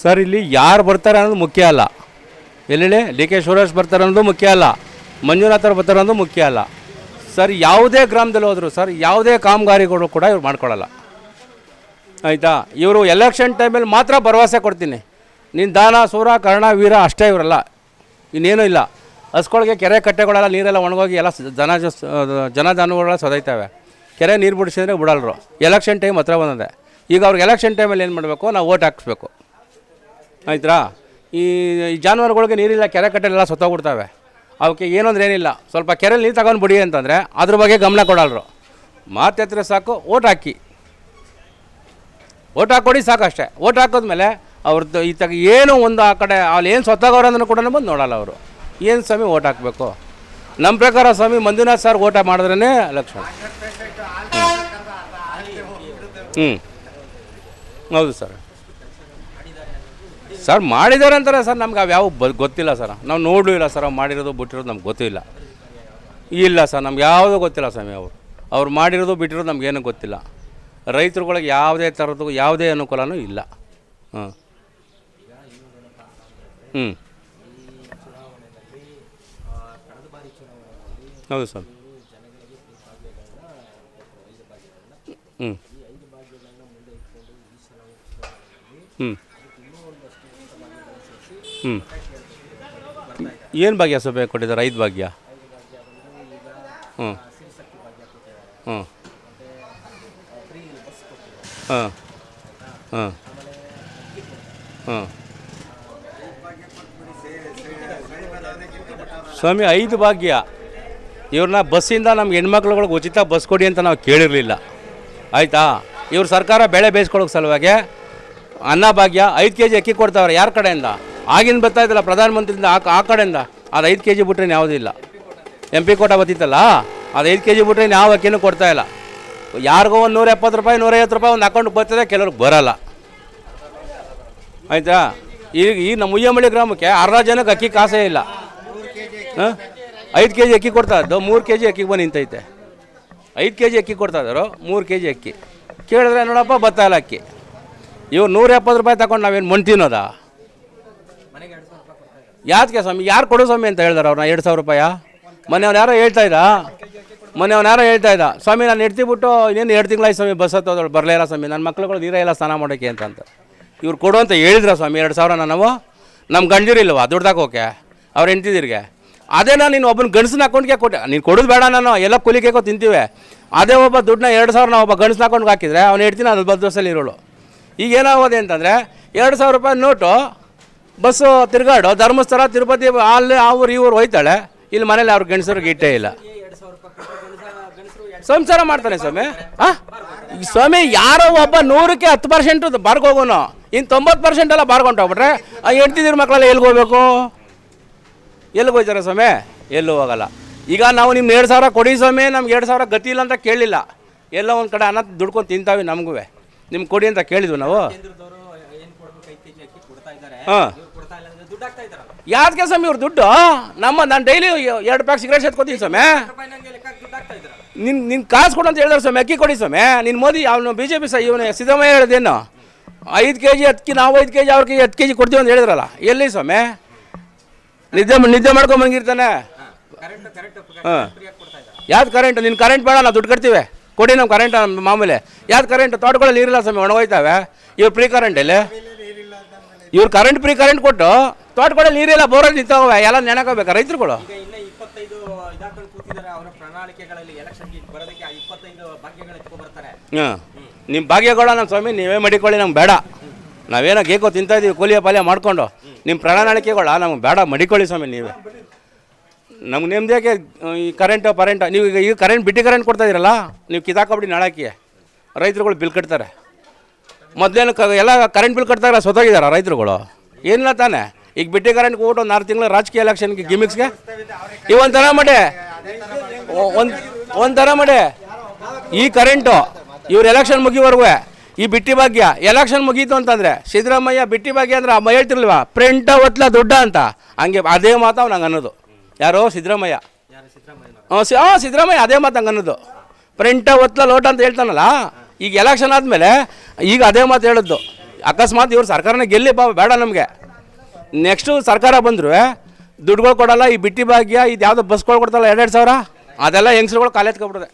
Sir, ಇಲ್ಲಿ ಯಾರು ಬರ್ತಾರೆ ಅನ್ನೋದು ಮುಖ್ಯ ಅಲ್ಲ. ಎಲ್ಲೆಲ್ಲಿ? ಡಿ ಕೆ ಸುರೇಶ್ ಬರ್ತಾರೆ ಅನ್ನೋದು ಮುಖ್ಯ ಅಲ್ಲ. ಮಂಜುನಾಥ್ ಅವ್ರು ಬರ್ತಾರೆ ಅನ್ನೋದು ಮುಖ್ಯ ಅಲ್ಲ. ಸರ್, ಯಾವುದೇ ಗ್ರಾಮದಲ್ಲಿ ಹೋದರು ಸರ್, ಯಾವುದೇ ಕಾಮಗಾರಿಗಳು ಕೂಡ ಇವ್ರು ಮಾಡ್ಕೊಳ್ಳಲ್ಲ. ಆಯಿತಾ? ಇವರು ಎಲೆಕ್ಷನ್ ಟೈಮಲ್ಲಿ ಮಾತ್ರ ಭರವಸೆ ಕೊಡ್ತೀನಿ. ನೀನು ದಾನ, ಸೂರ, ಕರ್ಣ, ವೀರ ಅಷ್ಟೇ ಇವರಲ್ಲ. ಇನ್ನೇನೂ ಇಲ್ಲ. ಹಸ್ಕೊಳಗೆ ಕೆರೆ ಕಟ್ಟೆಗಳೆಲ್ಲ ನೀರೆಲ್ಲ ಒಣಗೋಗಿ ಎಲ್ಲ ಜನ ಜನ ಜಾನುವಾರುಗಳೆಲ್ಲ ಸದೈತವೆ. ಕೆರೆ ನೀರು ಬಿಡಿಸಿದ್ರೆ ಬಿಡಲ್ರು. ಎಲೆಕ್ಷನ್ ಟೈಮ್ ಹತ್ರ ಬಂದಿದೆ. ಈಗ ಅವ್ರಿಗೆ ಎಲೆಕ್ಷನ್ ಟೈಮಲ್ಲಿ ಏನು ಮಾಡಬೇಕು? ನಾವು ಓಟ್ ಹಾಕಿಸ್ಬೇಕು. ಆಯ್ತಾ ಈ ಜಾನುವಾರುಗಳಿಗೆ ನೀರಿಲ್ಲ ಕೆರೆ ಕಟ್ಟೆಲ್ಲ ಸತ್ತೋಗ್ಬಿಡ್ತವೆ. ಅವಕ್ಕೆ ಏನು ಏನಿಲ್ಲ. ಸ್ವಲ್ಪ ಕೆರೆಯಲ್ಲಿ ನೀರು ತಗೊಂಡು ಬಿಡಿ ಅಂತಂದರೆ ಅದ್ರ ಬಗ್ಗೆ ಗಮನ ಕೊಡಲ್ರು. ಮಾತೆತ್ತರೆ ಸಾಕು ಓಟ್ ಹಾಕಿ. ಓಟ್ ಹಾಕ್ಕೊಡಿ ಸಾಕಷ್ಟೇ ಓಟ್ ಹಾಕಿದ್ಮೇಲೆ ಅವ್ರದ್ದು ಈ ತಗ ಏನು ಒಂದು ಆ ಕಡೆ ಅಲ್ಲಿ ಏನು ಸತ್ತಾಗವ್ರು ಅಂದ್ರೂ ಕೂಡ ಬಂದು ನೋಡಲ್ಲ ಅವರು. ಏನು ಸ್ವಾಮಿ ಓಟ್ ಹಾಕಬೇಕು? ನಮ್ಮ ಪ್ರಕಾರ ಸ್ವಾಮಿ ಮಂಜುನಾಥ್ ಸರ್ ಓಟ ಮಾಡಿದ್ರೇ ಲಕ್ಷ್ಮಣ. ಹ್ಞೂ ಹೌದು ಸರ್. ಸರ್ ಮಾಡಿದ್ದಾರೆ ಅಂತಾರೆ ಸರ್, ನಮ್ಗೆ ಅವು ಯಾವ ಬ ಗೊತ್ತಿಲ್ಲ ಸರ್. ನಾವು ನೋಡಲೂ ಇಲ್ಲ ಸರ್ ಅವ್ರು ಮಾಡಿರೋದು ಬಿಟ್ಟಿರೋದು ನಮ್ಗೆ ಗೊತ್ತಿಲ್ಲ ಇಲ್ಲ. ಸರ್, ನಮ್ಗೆ ಯಾವುದೂ ಗೊತ್ತಿಲ್ಲ ಸ್ವಾಮಿ ಅವರು. ಅವ್ರು ಮಾಡಿರೋದು ಬಿಟ್ಟಿರೋದು ನಮಗೇನು ಗೊತ್ತಿಲ್ಲ. ರೈತರುಗಳಿಗೆ ಯಾವುದೇ ಥರದ್ದು ಯಾವುದೇ ಅನುಕೂಲನೂ ಇಲ್ಲ. ಹ್ಞೂ ಹ್ಞೂ ಹೌದು ಸರ್ ಹ್ಞೂ ಹ್ಞೂ ಏನು ಭಾಗ್ಯ ಸಭೆ ಕೊಟ್ಟಿದ್ದಾರೆ? ಐದು ಭಾಗ್ಯ. ಹ್ಞೂ ಹ್ಞೂ ಹಾಂ. ಹಾಂ. ಸ್ವಾಮಿ, ಐದು ಭಾಗ್ಯ. ಇವ್ರನ್ನ ಬಸ್ಸಿಂದ ನಮ್ಗೆ ಹೆಣ್ಮಕ್ಳುಗಳಿಗೆ ಉಚಿತ ಬಸ್ ಕೊಡಿ ಅಂತ ನಾವು ಕೇಳಿರಲಿಲ್ಲ. ಆಯಿತಾ? ಇವ್ರ ಸರ್ಕಾರ ಬೆಳೆ ಬೇಯಿಸ್ಕೊಳ್ಳೋಕೆ ಸಲುವಾಗಿ ಅನ್ನ ಭಾಗ್ಯ ಐದು ಕೆ ಜಿ ಅಕ್ಕಿ ಕೊಡ್ತಾವ್ರೆ, ಯಾರ ಕಡೆಯಿಂದ? ಆಗಿನ ಬರ್ತಾ ಇದ್ದಲ್ಲ, ಪ್ರಧಾನಮಂತ್ರಿಯಿಂದ ಆ ಆ ಕಡೆಯಿಂದ. ಅದು ಐದು ಕೆ ಜಿ ಬಿಟ್ರೆ ಯಾವುದೂ ಇಲ್ಲ. ಎಂ ಪಿ ಕೋಟ ಬತ್ತಿತ್ತಲ್ಲ? ಅದು ಐದು ಕೆ ಜಿ ಬಿಟ್ರೆ ಯಾವ ಅಕ್ಕಿನೂ ಕೊಡ್ತಾ ಇಲ್ಲ. ಯಾರಿಗೋ ಒಂದು ನೂರ ಎಪ್ಪತ್ತು ರೂಪಾಯಿ ನೂರೈವತ್ತು ರೂಪಾಯಿ ಒಂದು ಅಕೌಂಟ್ ಬರ್ತದೆ, ಕೆಲವ್ರಿಗೆ ಬರಲ್ಲ. ಆಯಿತಾ? ಈಗ ಈ ನಮ್ಮ ಮುಯ್ಯಮಳ್ಳಿ ಗ್ರಾಮಕ್ಕೆ ಅರ್ಧ ಜನಕ್ಕೆ ಅಕ್ಕಿ ಕಾಸೇ ಇಲ್ಲ. ಹಾಂ? ಐದು ಕೆ ಜಿ ಅಕ್ಕಿ ಕೊಡ್ತಾ ಇದ್ದು, ಮೂರು ಕೆ ಜಿ ಅಕ್ಕಿಗೆ ಬಂದು ನಿಂತೈತೆ. ಐದು ಕೆ ಜಿ ಅಕ್ಕಿ ಕೊಡ್ತಾ ಇದ್ದಾರೋ, ಮೂರು ಕೆ ಜಿ ಅಕ್ಕಿ. ಕೇಳಿದ್ರೆ ನೋಡಪ್ಪ ಬತ್ತಾಯಿಲ್ಲ ಅಕ್ಕಿ. ಇವ್ರು ನೂರ ಎಪ್ಪತ್ತು ರೂಪಾಯಿ ತಗೊಂಡು ನಾವೇನು ಮಣ್ಣು ತಿನ್ನೋದ? ಯಾತಕ್ಕೆ ಸ್ವಾಮಿ, ಯಾರು ಕೊಡು ಸ್ವಾಮಿ ಅಂತ ಹೇಳ್ದಾರ ಅವ್ರನ್ನ, ಎರಡು ಸಾವಿರ ರೂಪಾಯ? ಮೊನ್ನೆ ಯಾರೋ ಹೇಳ್ತಾ ಇದ್ದ? ಅವ್ನು ಯಾರೋ ಹೇಳ್ತಾ ಇದ್ದ? ಸ್ವಾಮಿ, ನಾನು ಬಿಟ್ಟು ಇನ್ನೇನು ಎರಡು ತಿಂಗಳಾಯ್ತು ಸ್ವಾಮಿ ಬಸ್ ಹತ್ತೋದಳು ಬರಲೇ ಇಲ್ಲ ಸ್ವಾಮಿ ನನ್ನ ಮಕ್ಳುಗಳು ನೀರೇ ಇಲ್ಲ ಸ್ನಾನ ಮಾಡೋಕ್ಕೆ ಅಂತಂತ ಅಂತ. ಇವ್ರು ಕೊಡು ಅಂತ ಹೇಳಿದ್ರ ಸ್ವಾಮಿ, ಎರಡು ಸಾವಿರ ನಾವು? ನಮ್ಮ ಗಂಡಿರಿಲ್ವಾ ದುಡ್ದಾಕೋಕೆ ಅವ್ರು ಹೆಂಡ್ತಿದ್ದೀರಿಗೆ ಅದೇ ನಾನು ನೀನು ಒಬ್ಬನ ಗಂಡಸನ ಹಾಕೊಂಡ್ಗೆ ಕೊಟ್ಟೆ. ನೀನು ಕೊಡೋದು ಬೇಡ ನಾನು, ಎಲ್ಲ ಕೂಲಿಗೆಕೋ ತಿಂತೀವಿ. ಅದೇ ಒಬ್ಬ ದುಡ್ಡನ್ನ ಎರಡು ಸಾವಿರ ನಾವು ಒಬ್ಬ ಗಂಡಸನ ಹಾಕೊಂಡು ಹಾಕಿದ್ರೆ, ಅವ್ನು ಹೇಳ್ತೀನಿ ಅದು ಬಸ್ ಬಸ್ಸಲ್ಲಿ ಇರೋಳು. ಈಗ ಏನಾಗೋದೆ ಅಂತಂದರೆ ಎರಡು ಸಾವಿರ ರೂಪಾಯಿ ನೋಟು ಬಸ್ಸು ತಿರುಗಾಡು, ಧರ್ಮಸ್ಥಳ, ತಿರುಪತಿ, ಅಲ್ಲಿ ಅವ್ರು ಇವ್ರು ಹೋಯ್ತಾಳೆ, ಇಲ್ಲಿ ಮನೇಲಿ ಅವ್ರ ಗಂಡಸರಿಗೆ ಇಟ್ಟೇ ಇಲ್ಲ. ಸಂಸಾರ ಮಾಡ್ತಾನೆ ಸ್ವಾಮಿ. ಹಾಂ ಸ್ವಾಮಿ, ಯಾರೋ ಒಬ್ಬ ನೂರಕ್ಕೆ ಹತ್ತು ಪರ್ಸೆಂಟ್ ಬಾರ್ಗೋಗೋನು ಇನ್ನು ತೊಂಬತ್ತು ಪರ್ಸೆಂಟ್ ಎಲ್ಲ ಬಾರ್ಕೊಂಡು ಹೋಗ್ಬಿಟ್ರೆ, ಆ ಹೆಂಡ್ತಿದ್ರ ಮಕ್ಕಳೆಲ್ಲ ಎಲ್ಲಿಗೆ ಹೋಗ್ಬೇಕು? ಎಲ್ಲಿಗೆ ಹೋಗ್ತಾರೆ ಸ್ವಾಮಿ? ಎಲ್ಲೂ ಹೋಗಲ್ಲ. ಈಗ ನಾವು ನಿಮ್ಗೆ ಎರಡು ಸಾವಿರ ಕೊಡಿ ಸ್ವಾಮಿ, ನಮ್ಗೆ ಎರಡು ಸಾವಿರ ಗತಿ ಇಲ್ಲ ಅಂತ ಕೇಳಿಲ್ಲ. ಎಲ್ಲ ಒಂದು ಕಡೆ ಅನ್ನ ದುಡ್ಕೊಂಡು ತಿಂತಾವೆ ನಮಗೂ ನಿಮ್ಗೆ ಕೊಡಿ ಅಂತ ಕೇಳಿದ್ವಿ ನಾವು. ಹಾಂ. ಯಾವ್ದಕ್ಕೆ ಸ್ವಾಮಿ ಇವ್ರು ದುಡ್ಡು? ನಮ್ಮ ನಾನು ಡೈಲಿ ಎರಡು ಪ್ಯಾಕ್ ಸಿಗರೇಟ್ ಎತ್ಕೊತೀನಿ ಸ್ವಾಮಿ. ನಿನ್ ನಿನ್ ಕಾಸು ಕೊಡು ಅಂತ ಹೇಳಿದ್ರೆ ಸ್ವಾಮಿ ಅಕ್ಕಿ ಕೊಡಿ ಸ್ವಾಮಿ. ನಿನ್ನ ಮೋದಿ ಅವನು ಬಿ ಜೆ ಪಿ ಸಹ ಇವನು ಸಿದ್ದರಾಮಯ್ಯ ಹೇಳಿದೇನು ಐದು ಕೆ ಜಿ ಹತ್ತು ನಾವು ಐದು ಕೆ ಜಿ ಅವ್ರಿಗೆ ಹತ್ತು ಕೆ ಜಿ ಕೊಡ್ತೀವಿ ಅಂತ ಹೇಳಿದ್ರಲ್ಲ ಎಲ್ಲಿ ಸ್ವಾಮಿ? ನಿದ್ದೆ ನಿದ್ದೆ ಮಾಡ್ಕೊಂಬಂಗಿರ್ತಾನೆ ಹಾಂ ಯಾವ್ದು ಕರೆಂಟ್ ನಿನ್ನ ಕರೆಂಟ್ ಬೇಡ ನಾವು ದುಡ್ಡು ಕಟ್ತೀವಿ. ಕೊಡಿ ನಮ್ಮ ಕರೆಂಟ್ ಮಾಮೂಲಿ. ಯಾವ್ದು ಕರೆಂಟ್ ತೋಟಗಳಲ್ಲಿ ನೀರಿಲ್ಲ ಸ್ವಾಮಿ ಒಣಗೋಯ್ತಾವೆ. ಇವ್ರು ಪ್ರೀ ಕರೆಂಟ್ ಇಲ್ಲಿ. ಇವ್ರು ಕರೆಂಟ್ ಪ್ರೀ ಕರೆಂಟ್ ಕೊಟ್ಟು ತೋಟಗಳಲ್ಲಿ ನೀರಿಲ್ಲ ಬೋರಲ್ಲಿ ನಿಂತವೆ ಎಲ್ಲ ನೆನಕೋಬೇಕು ರೈತರುಗಳು? ಹಾಂ ನಿಮ್ಮ ಭಾಗ್ಯಗಳ ನಮ್ಮ ಸ್ವಾಮಿ ನೀವೇ ಮಡಿಕೊಳ್ಳಿ ನಮ್ಗೆ ಬೇಡ. ನಾವೇನೋ ಗೇಕೋ ತಿಂತಾ ಇದೀವಿ ಕೂಲಿಯ ಪಾಲ್ಯ ಮಾಡ್ಕೊಂಡು. ನಿಮ್ಮ ಪ್ರಣಾಳಿಕೆಗಳ ನಮ್ಗೆ ಬೇಡ ಮಡಿಕೊಳ್ಳಿ ಸ್ವಾಮಿ ನೀವೇ. ನಮ್ಗೆ ನೆಮ್ಮದಿಯಾಗೆ ಈ ಕರೆಂಟ್ ಪರೆಂಟ್ ನೀವು ಈಗ ಈಗ ಕರೆಂಟ್ ಬಿಟ್ಟಿ ಕರೆಂಟ್ ಕೊಡ್ತಾ ಇದ್ದೀರಲ್ಲ ನೀವು ಕಿತಾಕೊಬಿಡಿ ನಾಳಾಕಿ ರೈತರುಗಳು ಬಿಲ್ ಕಟ್ತಾರೆ. ಮೊದಲೇನು ಕ, ಎಲ್ಲ ಕರೆಂಟ್ ಬಿಲ್ ಕಟ್ತಾರೆ ಸೊತ್ತಾಗಿದ್ದಾರೆ ರೈತರುಗಳು. ಏನಿಲ್ಲ ತಾನೆ, ಈಗ ಬಿಟ್ಟಿ ಕರೆಂಟ್ ಕೊಟ್ಟು ಒಂದು ಆರು ತಿಂಗಳು ರಾಜಕೀಯ ಎಲೆಕ್ಷನ್ಗೆ ಗಿಮಿಕ್ಸ್ಗೆ ಈ ಒಂಥರ ಮಾಡಿ ಒಂದು ಒಂಥರ ಮಾಡಿ, ಈ ಕರೆಂಟು ಇವ್ರು ಎಲೆಕ್ಷನ್ ಮುಗಿವರೆಗೂ, ಈ ಬಿಟ್ಟಿ ಭಾಗ್ಯ ಎಲೆಕ್ಷನ್ ಮುಗೀತು ಅಂತಂದರೆ, ಸಿದ್ದರಾಮಯ್ಯ ಬಿಟ್ಟಿ ಭಾಗ್ಯ ಅಂದ್ರೆ, ಅಮ್ಮ ಹೇಳ್ತಿರ್ಲ್ವಾ ಪ್ರಿಂಟ ಒತ್ಲ ದುಡ್ಡ ಅಂತ, ಹಂಗೆ, ಅದೇ ಮಾತು ನಂಗೆ ಅನ್ನೋದು. ಯಾರೋ ಸಿದ್ದರಾಮಯ್ಯ. ಹಾಂ ಸಿ ಹಾಂ ಸಿದ್ದರಾಮಯ್ಯ ಅದೇ ಮಾತು ಹಂಗೆ ಅನ್ನೋದು. ಪ್ರಿಂಟ ಒತ್ತಲ ಲೋಟ ಅಂತ ಹೇಳ್ತಾನಲ್ಲ ಈಗ ಎಲೆಕ್ಷನ್ ಆದಮೇಲೆ ಈಗ ಅದೇ ಮಾತು ಹೇಳಿದ್ದು ಅಕಸ್ಮಾತ್ ಇವ್ರು ಸರ್ಕಾರನೇ ಗೆಲ್ಲಿ ಬಾ ಬೇಡ ನಮಗೆ. ನೆಕ್ಸ್ಟು ಸರ್ಕಾರ ಬಂದ್ರು ದುಡ್ಡುಗಳು ಕೊಡಲ್ಲ ಈ ಬಿಟ್ಟಿ ಭಾಗ್ಯ ಇದು ಯಾವುದೋ ಬಸ್ಗಳು ಕೊಡ್ತಾರಲ್ಲ ಎರಡೆರಡು ಸಾವಿರ? ಅದೆಲ್ಲ ಹೆಂಗ್ಸ್ರುಗಳು ಕಾಲೆತ್ಕೊಬಿಡ್ದೆ